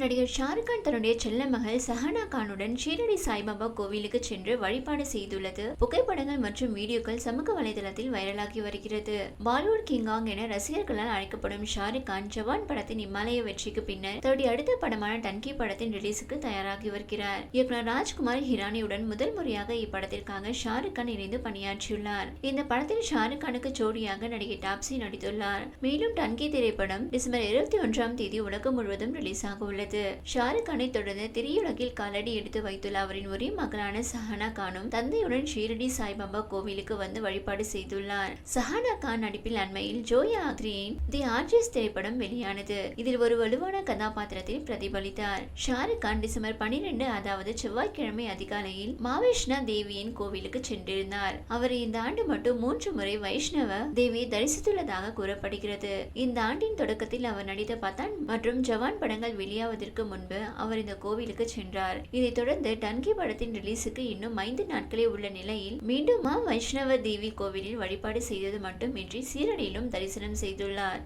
நடிகர் ஷாருக் கான் தன்னுடைய செல்ல மகள் சஹனா கானுடன் ஷீரடி சாய்பாபா கோவிலுக்கு சென்று வழிபாடு செய்துள்ளது. புகைப்படங்கள் மற்றும் வீடியோக்கள் சமூக வலைதளத்தில் வைரலாகி வருகிறது. பாலிவுட் கிங்காங் என ரசிகர்களால் அழைக்கப்படும் ஷாருக் கான் ஜவான் படத்தின் இமாலய வெற்றிக்கு பின்னர் தன்னுடைய அடுத்த படமான டன்கி படத்தின் ரிலீஸுக்கு தயாராகி வருகிறார். இயக்குனர் ராஜ்குமார் ஹிரானியுடன் முதல் முறையாக இப்படத்திற்காக ஷாருக் கான் இணைந்து பணியாற்றியுள்ளார். இந்த படத்தில் ஷாருக் கானுக்கு ஜோடியாக நடிகை டாப்சி நடித்துள்ளார். மேலும் டன்கி திரைப்படம் டிசம்பர் இருபத்தி ஒன்றாம் தேதி உலகம் முழுவதும் ரிலீஸ் ஆக உள்ளது. உள்ளது ஷாருக் கானை தொடர்ந்து திரையுலகில் காலடி எடுத்து வைத்துள்ள அவரின் ஒரே மகளான சஹானா கானும் தந்தையுடன் ஷீரடி சாய்பாபா கோவிலுக்கு வந்து வழிபாடு செய்துள்ளார். சஹானா கான் நடிப்பில் அண்மையில் ஜோயா ஆக்ரியின் தி ஆர்ஜிஸ் திரைப்படம் வெளியானது. இதில் ஒரு வலுவான கதாபாத்திரத்தில் பிரதிபலித்தார். ஷாருக் கான் டிசம்பர் பனிரெண்டு அதாவது செவ்வாய்க்கிழமை அதிகாலையில் மாவேஷ்ணா தேவியின் கோவிலுக்கு சென்றிருந்தார். அவர் இந்த ஆண்டு மட்டும் மூன்று முறை வைஷ்ணவ தேவியை தரிசித்துள்ளதாக கூறப்படுகிறது. இந்த ஆண்டின் தொடக்கத்தில் அவர் நடித்த பத்தான் மற்றும் ஜவான் படங்கள் வெளியாவது ஆவதற்கு முன்பு அவர் இந்த கோவிலுக்கு சென்றார். இதைத் தொடர்ந்து டன்கி படத்தின் ரிலீஸுக்கு இன்னும் ஐந்து நாட்களே உள்ள நிலையில் மீண்டும் மா வைஷ்ணவ தேவி கோவிலில் வழிபாடு செய்தது மட்டுமின்றி சீரடியிலும் தரிசனம் செய்துள்ளார்.